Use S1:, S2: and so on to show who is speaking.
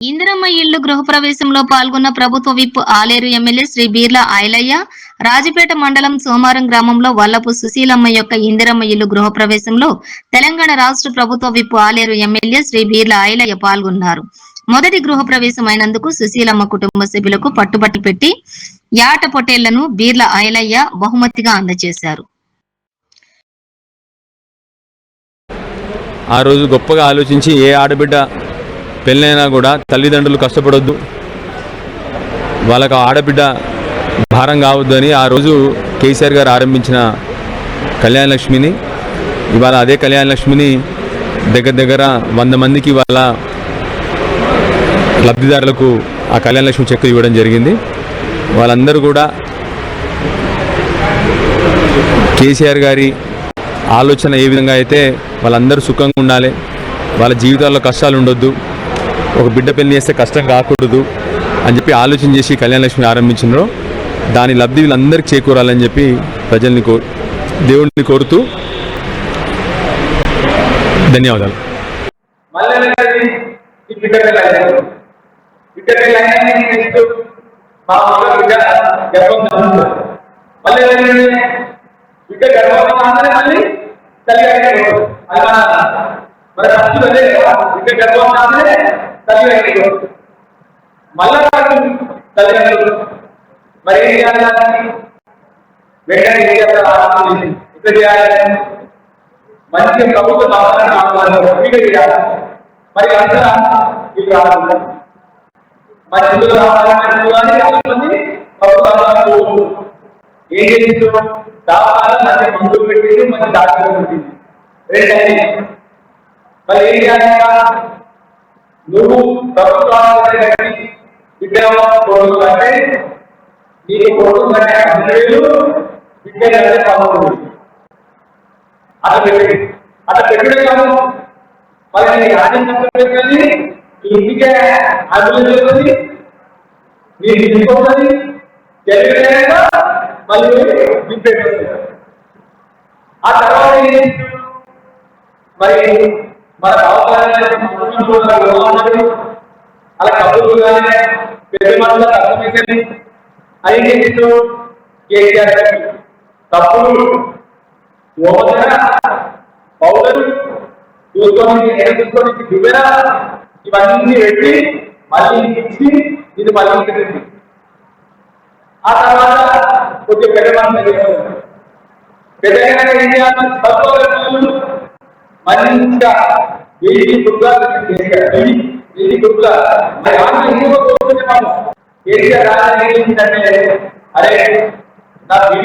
S1: ఇందిరమ్మ ఇల్లు గృహప్రవేశంలో పాల్గొన్న ప్రభుత్వ విప్ ఆలేరు ఎమ్మెల్యే శ్రీ బీర్ల ఆయలయ్య రాజపేట మండలం సోమారం గ్రామంలో వల్లపు సుశీలమ్మ యొక్క ఇందిరమ్మ ఇల్లు గృహప్రవేశంలో తెలంగాణ రాష్ట్ర ప్రభుత్వ విప్ ఆలేరు ఎమ్మెల్యే శ్రీ బీర్ల ఆయలయ్య పాల్గొన్నారు. మొదటి గృహప్రవేశం అయినందుకు సుశీలమ్మ కుటుంబ సభ్యులకు పట్టుబట్టి పెట్టి యాట పొట్టేళ్ళను బీర్ల ఆయలయ్య బహుమతిగా అందజేశారు.
S2: ఆ రోజు గొప్పగా ఆలోచించి ఏ ఆడబిడ్డ పెళ్ళైనా కూడా తల్లిదండ్రులు కష్టపడొద్దు. వాళ్ళకు ఆడబిడ్డ భారం కావద్దు అని ఆ రోజు కేసీఆర్ గారు ఆరంభించిన కళ్యాణ లక్ష్మిని ఇవాళ అదే కళ్యాణ లక్ష్మిని దగ్గర దగ్గర వంద మందికి వాళ్ళ లబ్ధిదారులకు ఆ కళ్యాణ లక్ష్మి చెక్ ఇవ్వడం జరిగింది. వాళ్ళందరూ కూడా కేసీఆర్ గారి ఆలోచన ఏ విధంగా అయితే వాళ్ళందరూ సుఖంగా ఉండాలి వాళ్ళ జీవితాల్లో కష్టాలు ఉండొద్దు ఒక బిడ్డ పెళ్ళి చేస్తే కష్టం కాకూడదు అని చెప్పి ఆలోచన చేసి కళ్యాణలక్ష్మి ఆరంభించినారో దాని లబ్ధి వీళ్ళందరికీ చేకూరాలని చెప్పి ప్రజల్ని కో దేవుడిని కోరుతూ ధన్యవాదాలు.
S3: మళ్ళీ ఏంటంటే గర్భం జరుగుతుంది మళ్ళీ ఫస్ట్ అదే బిడ్డ గర్భం కాగానే తల్లి అయిన మళ్ళా తల్లిదండ్రులు మరి ఏం చేయాలి వెంటనే ఏం చేస్తారు? ఆలోచన ఇక్కడ చేయాలి మంచి ప్రభుత్వ సంస్థ చేయాలి. మరి అంతా ఇప్పుడు రాదు మరి ఇందులో రావాలని ప్రభుత్వాలు ఏం చేసిండు దావాల మంచి మందులు పెట్టింది మంచి డాక్టర్ పెట్టింది రెండైంది మరి ఏం చేయాలి? నువ్వు ప్రభుత్వాలు బిడ్డ కొడుకు అంటే నీకు కొడుకు అంటే అట్లా పెట్టి అట్లా కాదు. మరి నీ రాజ్యం ఇంటికే అభివృద్ధి జరుగుతుంది నీ ఇంటికి మళ్ళీ నింపేస్తుంది ఆ తర్వాత మరి మన అవసరాలు అలా కబుర్లు కానీ పెద్ద మనలో అర్థమైంది అది ఏం కేసీఆర్ గారికి తప్పులు ఓమన పౌడర్ చూసుకోవడానికి నేను చూసుకోవడానికి దివ్వెన ఇవన్నీ పెట్టి మళ్ళీ ఇచ్చి ఇది మళ్ళీ ఇంటికి ఆ తర్వాత కొద్దిగా పెద్ద మనసు పెద్దగా ఏం చేయాలి? తక్కువ మంచిగా వెయ్యి గుడ్ల వెయ్యి మరి ఆమె ఇంకో కేసీఆర్ ఏంటంటే అరే నా